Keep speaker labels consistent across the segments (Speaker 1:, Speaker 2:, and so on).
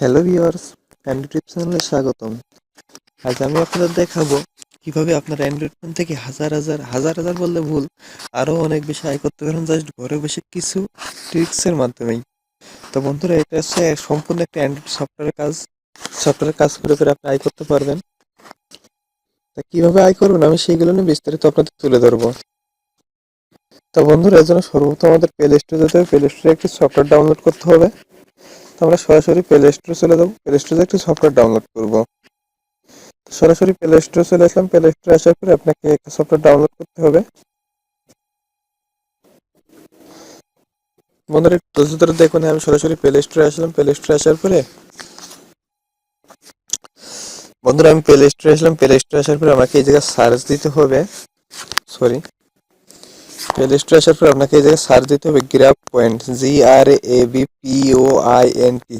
Speaker 1: Hello viewers Android চ্যানেলে স্বাগতম। আজ আমি আপনাদের দেখাবো কীভাবে আপনার অ্যান্ড্রয়েড ফোন থেকে হাজার হাজার হাজার হাজার বললে ভুল আরও অনেক বেশি আয় করতে পারেন, জাস্ট ঘরে বসে কিছু ট্রিক্সের মাধ্যমেই। তো বন্ধুরা, এটা হচ্ছে সম্পূর্ণ একটা অ্যান্ড্রয়েড সফটওয়্যারের কাজ। সফটওয়্যারের কাজ করে করে আপনি আয় করতে পারবেন। তা কীভাবে আয় করবেন, আমি সেইগুলো নিয়ে বিস্তারিত আপনাদের তুলে ধরবো। তো বন্ধুরা, এর জন্য সর্বপ্রথম আমাদের প্লে স্টোরে যেতে হবে। প্লে স্টোরে একটি সফটওয়্যার ডাউনলোড করতে হবে। আমরা সরাসরি প্লে স্টোরে চলে যাব। প্লে স্টোরে একটি সফটওয়্যার ডাউনলোড করব। সরাসরি প্লে স্টোরে চলে আসলাম। প্লে স্টোরে আসার পরে আপনাকে একটা সফটওয়্যার ডাউনলোড করতে হবে। বন্ধুরা, একটু ধরে দেখুন, আমি সরাসরি প্লে স্টোরে আসলাম। প্লে স্টোরে আসার পরে বন্ধুরা, আমি প্লে স্টোরে আসলাম। প্লে স্টোরে আসার পরে আমাকে এই জায়গায় সার্চ দিতে হবে। সরি প্লে স্টোরে আসার পর আপনাকে এই জায়গায় সার্চ দিতে হবে grab point G R A B P O I N T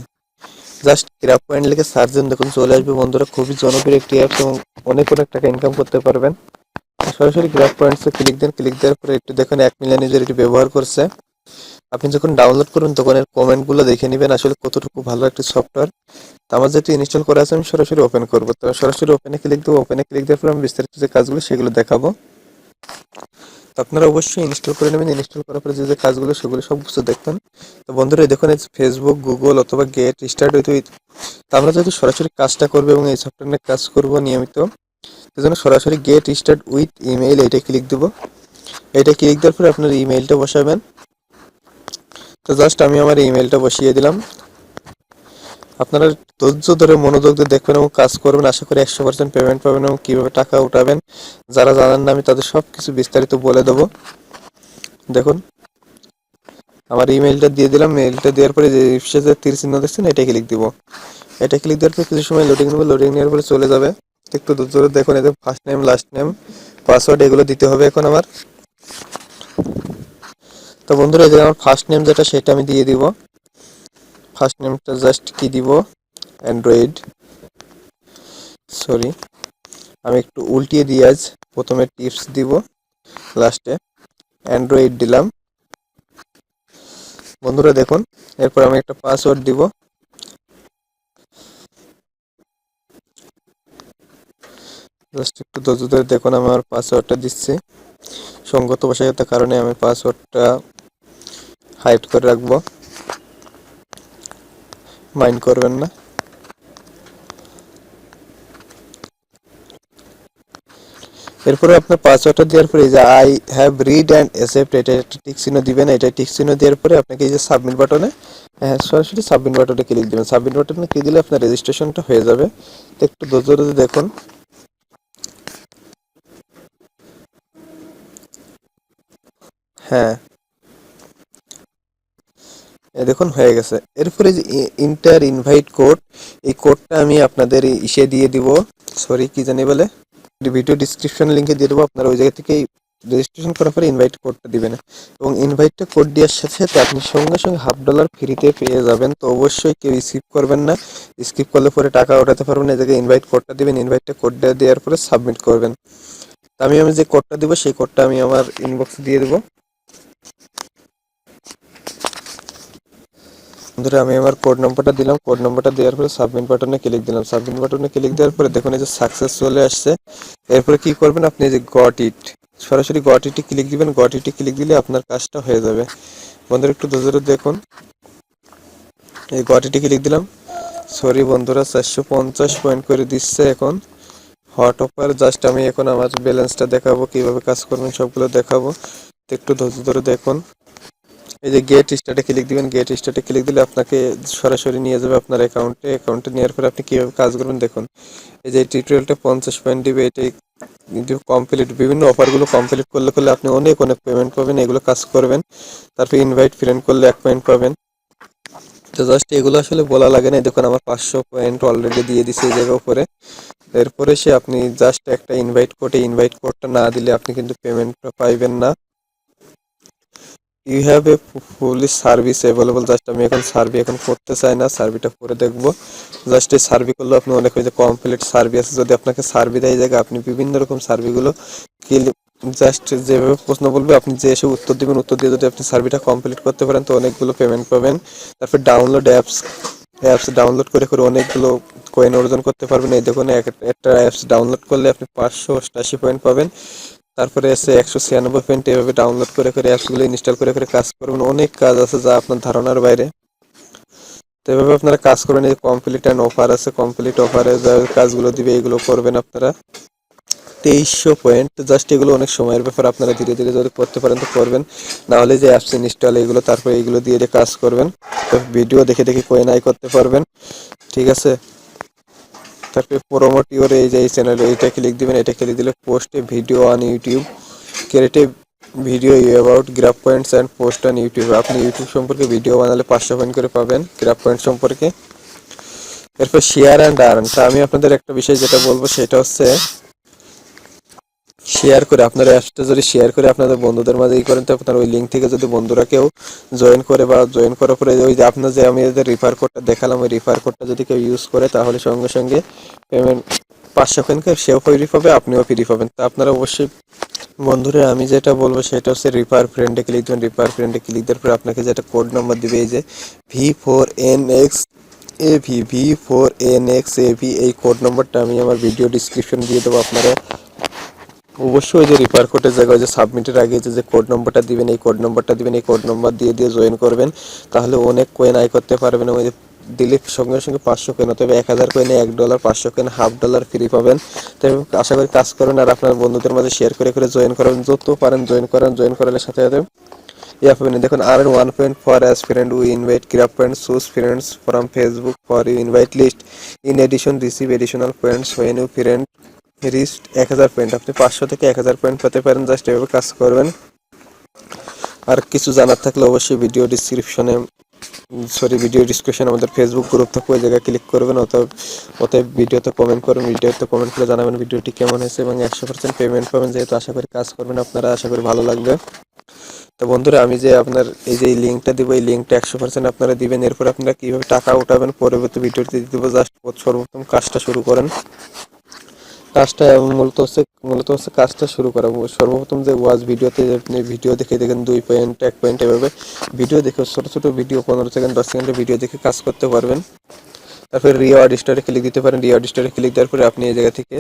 Speaker 1: just grab point লিখে সার্চ দেন, দেখুন চলে আসবে বন্ধুরা, খুবই জনপ্রিয় একটি অ্যাপস এবং অনেক অনেক টাকা ইনকাম করতে পারবেন। সরাসরি গ্রাফ পয়েন্টসে ক্লিক দেন ক্লিক দেওয়ার পরে একটু দেখুন এক মিলিয়ন ইউজার এটি ব্যবহার করছে। আপনি যখন ডাউনলোড করবেন তখন এর কমেন্টগুলো দেখে নেবেন আসলে কতটুকু ভালো একটি সফটওয়্যার তো আমার যেটি ইনস্টল করা আছে, আমি সরাসরি ওপেন করব। তো সরাসরি ওপেনে ক্লিক দেবো ওপেনে ক্লিক দেওয়ার পর আমি বিস্তারিত যে কাজগুলো সেগুলো দেখাবো। আপনারা অবশ্যই ইনস্টল করে নেবেন। ইনস্টল করার পরে যে যে কাজগুলো, সেগুলো সব কিছু দেখবেন তো বন্ধুরা দেখুন, এই ফেসবুক গুগল অথবা গেট স্টার্ট উইথ উইথ তো আমরা যদি সরাসরি কাজটা করব এবং এই সফটওয়্যার নিয়ে কাজ করব নিয়মিত সেজন্য সরাসরি গেট স্টার্ট উইথ ইমেইল এটা ক্লিক দেবো। এইটা ক্লিক দেওয়ার পরে আপনার ইমেইলটা বসাবেন। তো জাস্ট আমি আমার ইমেইলটা বসিয়ে দিলাম। আপনারা ধৈর্য ধরে মনোযোগ দিয়ে দেখবেন এবং কাজ করবেন। আশা করি একশো পার্সেন্ট পেমেন্ট পাবেন এবং কীভাবে টাকা উঠাবেন, যারা জানেন না, আমি তাদের সব কিছু বিস্তারিত বলে দেবো। দেখুন, আমার ইমেলটা দিয়ে দিলাম। মেলটা দেওয়ার পরে যে শেষে তীর চিহ্ন দেখছেন, এটা ক্লিক দিব। এটা ক্লিক দেওয়ার পরে কিছু সময় লোডিং নেবে। লোডিং নেওয়ার পরে চলে যাবে। একটু দূর ধরে দেখুন এদের first name last name password এগুলো দিতে হবে এখন আমার। তো বন্ধুরা যে আমার ফার্স্ট নেম যেটা, সেটা আমি দিয়ে দিব। ফার্স্ট নেমটা জাস্ট কি দিব? অ্যান্ড্রয়েড সরি আমি একটু উল্টিয়ে দিয়ে আজ। প্রথমে টিপস দিব লাস্টে অ্যান্ড্রয়েড দিলাম। বন্ধুরা দেখুন, এরপর আমি একটা পাসওয়ার্ড দিব। জাস্ট একটু ধৈর্য ধরে দেখুন, আমি আমার পাসওয়ার্ডটা দিচ্ছি। সঙ্গত বসায়তার কারণে আমি পাসওয়ার্ডটা হাইড করে রাখব। মাইন্ড করবেন না। এরপরে আপনার পাসওয়ার্ডটা দেওয়ার পরে এই যে I have read and accept এটা একটা টিক চিহ্ন দিবেন, এটা টিক চিহ্ন দেওয়ার পরে আপনাকে এই যে সাবমিট বাটনে হ্যাঁ সরাসরি সাবমিট বাটনে ক্লিক দিবেন। সাবমিট বাটনে ক্লিক দিলে আপনার রেজিস্ট্রেশনটা হয়ে যাবে। একটু ধৈর্য ধরে দেখুন। হ্যাঁ। দেখুন, হয়ে গেছে। এরপরে যে ইন্টার ইনভাইট কোড এই কোডটা আমি আপনাদের ইসে দিয়ে দিব। সরি কি জানি বলে? ভিডিও ডিসক্রিপশন লিঙ্কে দিয়ে দেবো, আপনারা ওই জায়গা থেকে রেজিস্ট্রেশন করার পরে ইনভাইট কোডটা দিবেন। এবং ইনভাইটটা কোড দেওয়ার সাথে সাথে আপনি সঙ্গে সঙ্গে হাফ ডলার ফ্রিতে পেয়ে যাবেন। তো অবশ্যই কেউ স্কিপ করবেন না। স্কিপ করলে পরে টাকা ওঠাতে পারবেন এই জায়গায় ইনভাইট কোডটা দিবেন। ইনভাইটটা কোডটা দেওয়ার পরে সাবমিট করবেন। আমি আমি যে কোডটা দেবো, সেই কোডটা আমি আমার ইনবক্সে দিয়ে দেবো। বন্ধুরা, আমি আমার কোড নম্বরটা দিলাম। কোড নম্বরটা দেওয়ার পরে সাবমিট বাটনে ক্লিক দিলাম। সাবমিট বাটনে ক্লিক দেওয়ার পরে দেখুন এই যে সাকসেস চলে আসছে। এরপরে কি করবেন আপনি এই যে গট ইট সরাসরি গট ইটে ক্লিক দিবেন। গট ইটে ক্লিক দিলে আপনার কাজটা হয়ে যাবে। বন্ধুরা, একটু ধৈর্য দেখুন। এই গট ইটে ক্লিক দিলাম। সরি বন্ধুরা, চারশো পঞ্চাশ পয়েন্ট করে দিচ্ছে এখন। হট অফার জাস্ট আমি এখন আমার ব্যালেন্সটা দেখাবো, কীভাবে কাজ করবেন সবগুলো দেখাবো। একটু ধৈর্য ধরে দেখুন। এই যে গেট স্টার্টে ক্লিক দিবেন গেট স্টার্টে ক্লিক দিলে আপনাকে সরাসরি নিয়ে যাবে আপনার অ্যাকাউন্টে অ্যাকাউন্টে নেওয়ার পরে আপনি কীভাবে কাজ করবেন দেখুন। এই যে টিউটোরিয়ালটা পঞ্চাশ পয়েন্ট দিবে, এটাই কমপ্লিট বিভিন্ন অফারগুলো কমপ্লিট করলে করলে আপনি অনেক অনেক পেমেন্ট পাবেন, এগুলো কাজ করবেন। তারপর ইনভাইট ফ্রেন্ড করলে এক পয়েন্ট পাবেন। তো জাস্ট এগুলো আসলে বলা লাগে না। দেখুন, আমার পাঁচশো পয়েন্ট অলরেডি দিয়ে দিছে এই জায়গার উপরে। এরপরে সে আপনি জাস্ট একটা ইনভাইট কোডে ইনভাইট কোডটা না দিলে আপনি কিন্তু পেমেন্টটা পাইবেন না। You have a fully service available just আমি এখন সার্ভি এখন করতে চাই না। সার্ভিটা করে দেখব। জাস্ট এই সার্ভি করলে আপনি অনেক হয়েছে কমপ্লিট সার্ভি আছে। যদি আপনাকে সার্ভি দেয় জায়গায় আপনি বিভিন্ন রকম সার্ভিগুলো জাস্ট যেভাবে প্রশ্ন বলবে, আপনি যে এসে উত্তর দিবেন, উত্তর দিয়ে যদি আপনি সার্ভিটা কমপ্লিট করতে পারেন, তো অনেকগুলো পেমেন্ট পাবেন। তারপর ডাউনলোড অ্যাপস অ্যাপস ডাউনলোড করে করে অনেকগুলো কয়েন অর্জন করতে পারবেন। এই দেখুন, এক- একটা অ্যাপস ডাউনলোড করলে আপনি পাঁচশো অষ্টাশি পয়েন্ট পাবেন। তারপরে আছে একশো ছিয়ানব্বই পয়েন্ট, এভাবে ডাউনলোড করে করে অ্যাপসগুলো ইনস্টল করে করে কাজ করবেন। অনেক কাজ আছে যা আপনার ধারণার বাইরে। তো এভাবে আপনারা কাজ করবেন, এই কমপ্লিট অ্যান্ড অফার আছে কমপ্লিট অফারে যা কাজগুলো দিবে, এগুলো করবেন আপনারা। তেইশশো পয়েন্ট জাস্ট এগুলো অনেক সময়ের ব্যাপার, আপনারা ধীরে ধীরে যদি করতে পারেন তো করবেন। না হলে যে অ্যাপস ইনস্টল এগুলো, তারপরে এগুলো দিয়ে কাজ করবেন। ভিডিও দেখে দেখে কয়েন আই করতে পারবেন। ঠিক আছে? তারপরে প্রোমোটিওর এই যে এই চ্যানেলে এটা ক্লিক দিবেন এটা ক্লিক দিলে পোস্টে video on YouTube creative video you about grab points and post on YouTube আপনি ইউটিউব সম্পর্কে ভিডিও বানালে পাঁচশো পয়েন্ট করে পাবেন গ্রাফ পয়েন্ট সম্পর্কে। এরপর শেয়ার অ্যান্ড আর্ন তা আমি আপনাদের একটা বিষয় যেটা বলব, সেটা হচ্ছে শেয়ার করে আপনারা অ্যাপসটা যদি শেয়ার করে আপনাদের বন্ধুদের মাঝে ই করেন, তো আপনার ওই লিঙ্ক থেকে যদি বন্ধুরা কেউ জয়েন করে বা জয়েন করার পরে ওই যে আপনার যে আমি রিফার কোডটা দেখালাম, ওই রিফার কোডটা যদি কেউ ইউজ করে, তাহলে সঙ্গে সঙ্গে পেমেন্ট পাঁচশো কয়েনকে সেও ফ্রি পাবে, আপনিও ফ্রি পাবেন। তা আপনারা অবশ্যই বন্ধুরা, আমি যেটা বলব সেটা হচ্ছে রিফার ফ্রেন্ডে ক্লিক দেবেন। রিফার ফ্রেন্ডে ক্লিক দেওয়ার পরে আপনাকে যেটা কোড নাম্বার দিবে, এই যে V four N X A V V four N X A V এই কোড নাম্বারটা আমি আমার ভিডিও ডিসক্রিপশন দিয়ে দেবো আপনারা। অবশ্যই যে রিপার কোডের জায়গায় যে সাবমিটের আগে যে যে কোড নম্বরটা দিবেন, এই কোড নম্বরটা দিবেন, এই কোড নম্বর দিয়ে দিয়ে জয়েন করবেন, তাহলে অনেক কয়েন আয় করতে পারবেন। ওই দিলে সঙ্গে সঙ্গে পাঁচশো কয়েন তবে এক হাজার কয়েনে এক ডলার পাঁচশো কয়েন হাফ ডলার ফ্রি পাবেন। তবে আশা করি কাজ করবেন আর আপনার বন্ধুদের মাঝে শেয়ার করে করে জয়েন করাবেন। যত পারেন জয়েন করেন জয়েন করালে সাথে সাথে ইয়া পাবেন দেখুন, আর one point for as friend we invite grab point shoes friends from Facebook for you invite list in addition receive additional points when you friend register এক হাজার পয়েন্ট আপনি পাঁচশো থেকে এক হাজার পয়েন্ট পেতে পারেন জাস্ট এভাবে কাজ করবেন। আর কিছু জানার থাকলে অবশ্যই ভিডিও ডিসক্রিপশনে সরি ভিডিও ডিসক্রিপশন আমাদের ফেসবুক গ্রুপ থাকে ওই জায়গায় ক্লিক করবেন, অতএব অতএব ভিডিওতে কমেন্ট করবেন ভিডিওতে কমেন্ট করে জানাবেন ভিডিওটি কেমন হয়েছে এবং একশো পার্সেন্ট পেমেন্ট পাবেন, যেহেতু আশা করি কাজ করবেন, আপনারা আশা করি ভালো লাগবে। তো বন্ধুরা, আমি যে আপনার, এই যে লিঙ্কটা দিব, এই লিঙ্কটা একশো পার্সেন্ট আপনারা দিবেন, এরপর আপনারা কীভাবে টাকা উঠাবেন, পরবর্তী ভিডিওতে দিয়ে দেবো জাস্ট সর্বপ্রথম কাজটা শুরু করেন। কাজটা মূলত হচ্ছে মূলত হচ্ছে কাজটা শুরু করা। সর্বপ্রথম যে ওয়াজ ভিডিওতে আপনি ভিডিও দেখে দেখেন দুই পয়েন্ট এক পয়েন্ট এভাবে ভিডিও দেখে, ছোটো ছোটো ভিডিও পনেরো সেকেন্ড দশ সেকেন্ডের ভিডিও দেখে কাজ করতে পারবেন। তারপরে রিওয়ার্ড স্টারে ক্লিক দিতে পারেন। রিওয়ার্ড স্টারে ক্লিক দেওয়ার পরে আপনি এই জায়গা থেকে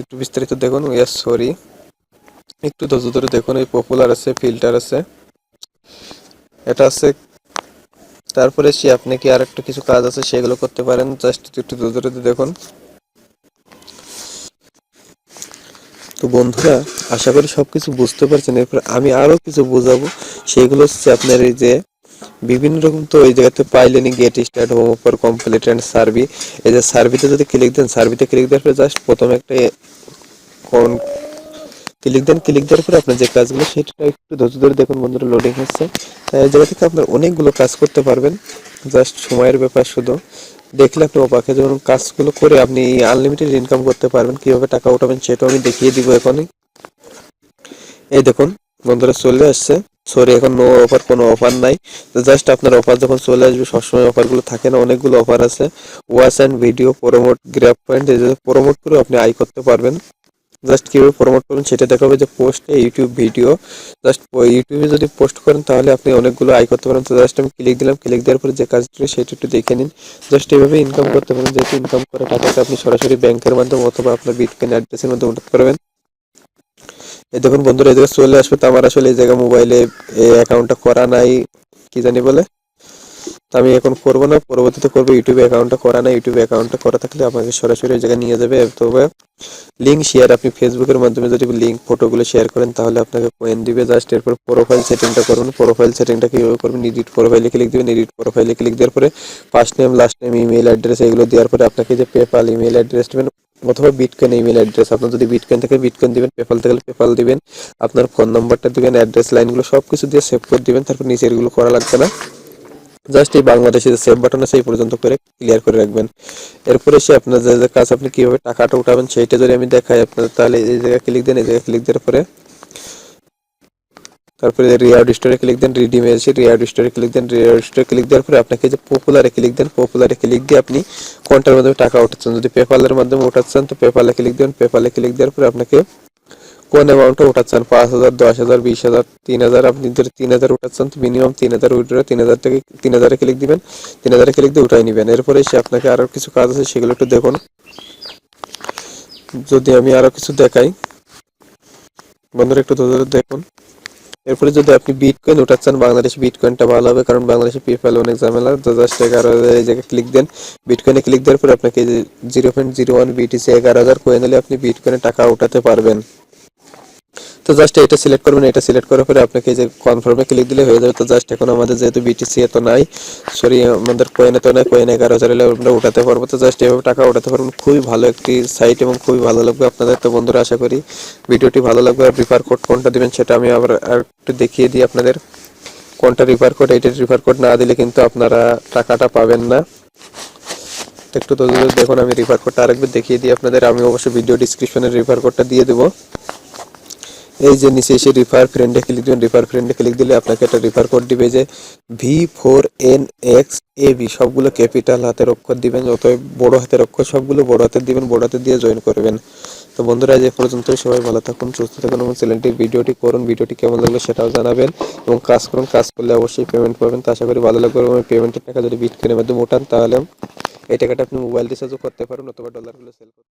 Speaker 1: একটু বিস্তারিত দেখুন। ইয়াস সরি একটু ধৈর্য ধরে দেখুন, এই পপুলার আছে ফিল্টার আছে। এটা আছে, তারপরে সে আপনি কি আর একটা কিছু কাজ আছে সেগুলো করতে পারেন। জাস্ট একটু ধৈর্য ধরে দেখুন। তো বন্ধুরা, আশা করি সব কিছু বুঝতে পারছেন। এরপর আমি আরও কিছু বোঝাবো। সেগুলো হচ্ছে আপনার এই যে বিভিন্ন রকম তো এই জায়গাতে পাইলেনি get start home offer complete and survey এই যে সার্ভিতে যদি ক্লিক দেন সার্ভিতে ক্লিক দেওয়ার পরে জাস্ট প্রথমে একটা কোন ক্লিক দেন। ক্লিক দেওয়ার পরে আপনার যে কাজগুলো, সেটা একটু ধৈর্য ধরে দেখুন বন্ধুরা লোডিং হচ্ছে। এই জায়গা থেকে আপনার অনেকগুলো কাজ করতে পারবেন। জাস্ট সময়ের ব্যাপার শুধু। দেখলে আপনি অপাকে যখন কাজগুলো করে আপনি আনলিমিটেড ইনকাম করতে পারবেন। কীভাবে টাকা উঠাবেন সেটাও আমি দেখিয়ে দিব এখনই। এই দেখুন, বন্ধুরা চলে আসছে। সরি এখন নো অফার কোনো অফার নাই। জাস্ট আপনার অফার যখন চলে আসবে, সবসময় অফারগুলো থাকে না, অনেকগুলো অফার আছে। Watch and video promote grab point promote করে আপনি আই করতে পারবেন। জাস্ট কীভাবে প্রমোট করবেন সেটা দেখাবে যে পোস্টে ইউটিউব ভিডিও জাস্ট ইউটিউবে যদি পোস্ট করেন তাহলে আপনি অনেকগুলো আয় করতে পারেন। তো জাস্ট আমি ক্লিক দিলাম ক্লিক দেওয়ার পরে যে কাজটা সেটা একটু দেখে নিন। জাস্ট এইভাবে ইনকাম করতে পারেন, যেহেতু ইনকাম করে টাকাটা আপনি সরাসরি ব্যাংকের মাধ্যমে অথবা আপনার বিটকয়েন অ্যাড্রেসের মাধ্যমে উঠাতে পারবেন। এই দেখুন বন্ধুরা এই জায়গায় চলে আসবে। তো আমার আসলে এই জায়গায় মোবাইলে এই অ্যাকাউন্টটা করা নাই, কি জানি বলে? আমি এখন করব না, পরবর্তীতে করব ইউটিউবে অ্যাকাউন্টটা করা না ইউটিউবে অ্যাকাউন্টটা করা থাকলে আমাকে সরাসরি জায়গায় নিয়ে যাবে। তবে লিঙ্ক শেয়ার আপনি ফেসবুকের মাধ্যমে যদি লিঙ্ক ফটোগুলো শেয়ার করেন, তাহলে আপনাকে কয়েন দিবে জাস্ট এরপর প্রোফাইল সেটিংটা করুন প্রোফাইল সেটিংটা কীভাবে করবেন এডিট প্রোফাইলে ক্লিক দিবেন এডিট প্রোফাইলে ক্লিক দেওয়ার পরে first name last name email address এগুলো দেওয়ার পরে আপনাকে যে পেপাল ইমেল অ্যাড্রেস দেবেন, অথবা বিটকয়েন ইমেল অ্যাড্রেস আপনার যদি বিটকয়েন থেকে বিটকয়েন দিবেন পেপাল থেকে পেপাল দিবেন। আপনার ফোন নাম্বারটা দিবেন অ্যাড্রেস লাইনগুলো সব কিছু দিয়ে সেভ করে দিবেন, তারপর নিচে এগুলো করা লাগবে না। জাস্ট এই বাংলাদেশে যে সেভ বাটন আছে, এই পর্যন্ত করে ক্লিয়ার করে রাখবেন। এরপরে সে আপনার যে কাজ আপনি কীভাবে টাকাটা উঠাবেন, সেইটা যদি আমি দেখাই আপনার তাহলে এই জায়গায় ক্লিক দেন, এই জায়গায় ক্লিক দেওয়ার পরে তারপরে রিয়ার্ড স্টোরে ক্লিক দেন রিডিমে এসে রিয়ার্ড স্টোরে ক্লিক দেন রিয়ার্ড স্টোরে ক্লিক দেওয়ার পরে আপনাকে যে পপুলারে ক্লিক দেন পপুলারে ক্লিক দিয়ে আপনি কোনটার মাধ্যমে টাকা উঠাচ্ছেন। যদি পেপালের মাধ্যমে উঠাচ্ছেন, তো পেপালে ক্লিক দেন পেপালে ক্লিক দেওয়ার পরে আপনাকে কোন অ্যামাউন্টে উঠাচ্ছেন? পাঁচ হাজার, দশ হাজার, বিশ হাজার, তিন হাজার, আপনি যদি তিন হাজার উঠাচ্ছেন, তো মিনিমাম তিন হাজার উইড্রো তিন হাজার থেকে তিন হাজারে ক্লিক দিবেন। তিন হাজারে ক্লিক দিয়ে উঠাই নেবেন। এরপরে সে আপনাকে আরও কিছু কাজ আছে, সেগুলো একটু দেখুন। যদি আমি আরও কিছু দেখাই। বন্ধুরা, একটু ধরে দেখুন। এরপরে যদি আপনি বিটকয়েন উঠাচ্ছেন, বাংলাদেশে বিটকয়েনটা ভালো হবে, কারণ বাংলাদেশে পেপ্যাল অনেক ঝামেলা। তো জাস্ট এগারো হাজার এই জায়গায় ক্লিক দেন। বিটকয়েনে ক্লিক দেওয়ার পরে আপনাকে zero point zero one BTC এগারো হাজার কয়েন হলে আপনি বিটকয়েনে টাকা উঠাতে পারবেন। তো জাস্ট এটা সিলেক্ট করবেন, এটা সিলেক্ট করার পরে আপনাকে এই যে কনফার্মে ক্লিক দিলে হয়ে যাবে। তো জাস্ট এখন আমাদের যেহেতু বিটিসি এত নাই সরি আমাদের কয়েন এত নাই কয়েন এগারো হাজার আমরা উঠাতে পারব। তো জাস্ট এভাবে টাকা উঠাতে পারবেন। খুবই ভালো একটি সাইট এবং খুবই ভালো লাগবে আপনাদের। তো বন্ধুরা, আশা করি ভিডিওটি ভালো লাগবে। আর রিফার কোড কোনটা দিবেন সেটা আমি আবার একটু দেখিয়ে দিই আপনাদের। কোনটা রিফার কোড এইটা রিফার কোড না দিলে কিন্তু আপনারা টাকাটা পাবেন না। একটু তো দেখুন, আমি রিফার কোডটা আরেকবার দেখিয়ে দিই আপনাদের। আমি অবশ্যই ভিডিও ডিসক্রিপশনে রিফার কোডটা দিয়ে দেবো। এই যে নিচে এসে রিফার ফ্রেন্ডে ক্লিক দিবেন রিফার ফ্রেন্ডে ক্লিক দিলে আপনাকে একটা রিফার কোড দিবে যে V four N X A B সবগুলো ক্যাপিটাল হাতের অক্ষর দিবেন যত বড় হাতের অক্ষর, সবগুলো বড় হাতের দিবেন, বড় হাতের দিয়ে জয়েন করবেন। তো বন্ধুরা, আজ এ পর্যন্তই, সবাই ভালো থাকুন, সুস্থ থাকুন এবং চ্যানেলটি ভিডিওটি করুন ভিডিওটি কেমন লাগল সেটাও জানাবেন এবং কাজ করুন, কাজ করলে অবশ্যই পেমেন্ট পাবেন। তো আশা করি ভালো লাগবে এবং পেমেন্টের টাকা যদি বিট বিটকয়েনের মাধ্যমে ওঠান তাহলে এই টাকাটা আপনি মোবাইল রিচার্জও করতে পারেন অথবা ডলারগুলো সেল করতে